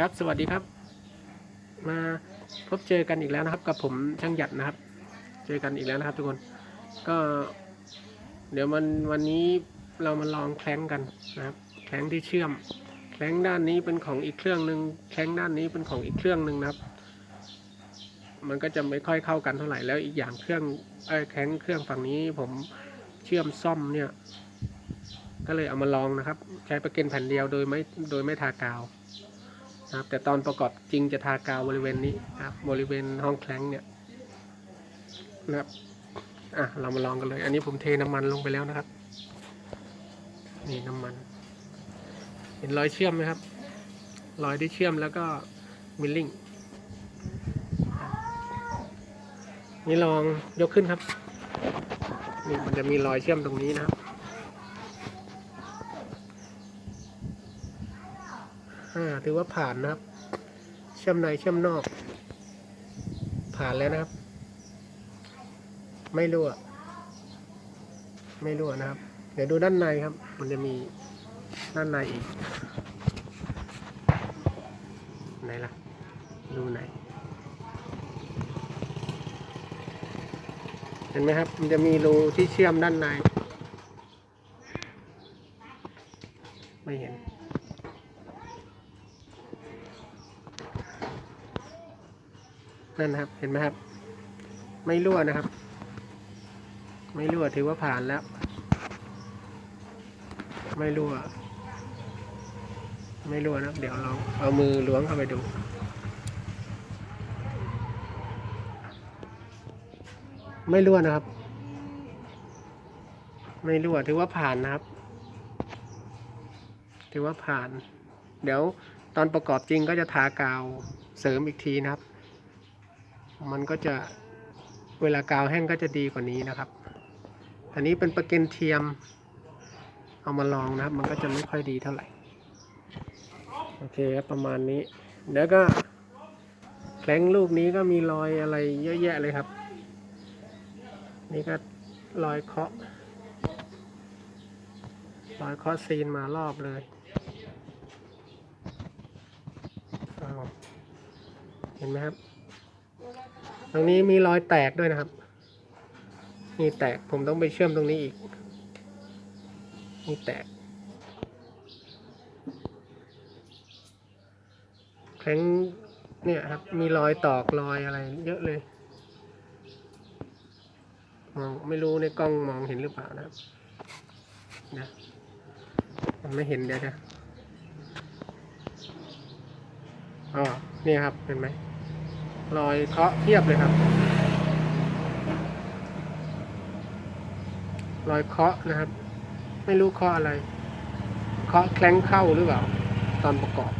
ครับ สวัสดีครับ มาพบเจอกันอีกแล้วนะครับ กับผมช่างหยัดนะครับ เจอกันอีกแล้วนะครับ ทุกคน ก็ เดี๋ยวมันวันนี้เรามาลองแคล้งกันนะครับ แคล้งที่เชื่อม แคล้งด้านนี้เป็นของอีกเครื่องหนึ่งแคล้งด้านนี้เป็นของอีกเครื่องหนึ่งนะครับ มันก็จะไม่ค่อยเข้ากันเท่าไหร่แล้วอีกอย่างเครื่องเอ้แคล้งเครื่องฝั่งนี้ผมเชื่อมซ่อมเนี่ย ก็เลยเอามาลองนะครับ ใช้ประเก็นแผ่นเดียวโดยไม่โดยไม่ทากาว นะครับ แต่ตอนประกอบจริงจะทากาวบริเวณนี้นะครับ บริเวณห้องแคลงเนี่ยนะครับอะเรามาลองกันเลย อันนี้ผมเทน้ำมันลงไปแล้วนะครับ นี่น้ำมัน เห็นรอยเชื่อมไหมครับ รอยที่เชื่อมแล้วก็มิลลิ่งนี่ลองยกขึ้นครับ นี่มันจะมีรอยเชื่อมตรงนี้นะครับ อ่าถือว่าผ่านนะครับเชื่อมในเชื่อมนอก ผ่านแล้วนะครับ ไม่รั่ว ไม่รั่วนะครับ เดี๋ยวดูด้านในครับ มันจะมีด้านในอีกไหนล่ะดูไหนเห็นไหมครับ มันจะมีรูที่เชื่อมด้านใน ไม่เห็น นั่นนะครับ เห็นไหมครับ ไม่รั่วนะครับ ไม่รั่วถือว่าผ่านแล้ว ไม่รั่ว ไม่รั่วนะเดี๋ยวเราเอามือล้วงเข้าไปดูไม่รั่วนะครับ ไม่รั่วถือว่าผ่านนะครับ ถือว่าผ่าน เดี๋ยวตอนประกอบจริงก็จะทากาวเสริมอีกทีนะครับ มันก็จะเวลากาวแห้งก็จะดีกว่านี้นะครับ อันนี้เป็นประเก็นเทียม เอามาลองนะครับ มันก็จะไม่ค่อยดีเท่าไหร่ โอเคครับประมาณนี้ แล้วก็แคล้งลูกนี้ก็มีรอยอะไรเยอะแยะเลยครับ นี่ก็รอยเคาะรอยเคาะซีนมารอบเลยเห็นไหมครับ ตรงนี้มีรอยแตกด้วยนะครับ นี่แตกผมต้องไปเชื่อมตรงนี้อีก นี่แตกแข็งเนี่ยครับ มีรอยตอกรอยอะไร เยอะเลยมองไม่รู้ในกล้องมองเห็นหรือเปล่านะครับนะมันไม่เห็นเดี๋ยวนะอ๋อนี่ครับเห็นไหม รอยเคาะเทียบเลยครับ รอยเคาะนะครับ ไม่รู้เคาะอะไร เคาะแคล้งเข้าหรือเปล่า ตอนประกอบ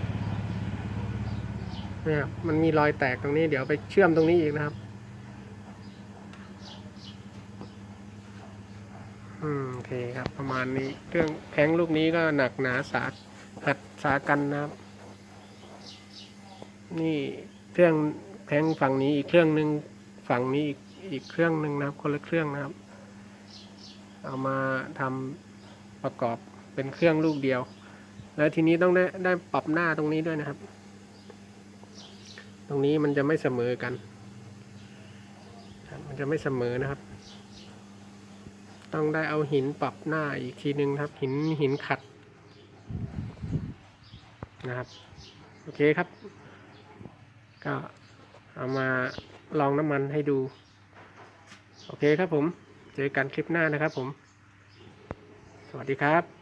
เนี่ยครับมันมีรอยแตกตรงนี้เดี๋ยวไปเชื่อมตรงนี้อีกนะครับ อืมโอเคครับ ประมาณนี้เครื่องแข้งลูกนี้ก็หนักหนาสาหัดสากันนะครับ นี่เครื่อง แข้งฝั่งนี้อีกเครื่องหนึ่งฝั่งนี้อีกอีกเครื่องหนึ่งนะครับ คนละเครื่องนะครับ เอามาทำประกอบเป็นเครื่องลูกเดียว แล้วทีนี้ต้องได้ได้ปรับหน้าตรงนี้ด้วยนะครับ ตรงนี้มันจะไม่เสมอกันครับมันจะไม่เสมอนะครับ ต้องได้เอาหินปรับหน้าอีกทีหนึ่งนะครับ หินหินขัดนะครับ โอเคครับ ก็ เอามาลองน้ำมันให้ดู โอเคครับผม เจอกันคลิปหน้านะครับผม สวัสดีครับ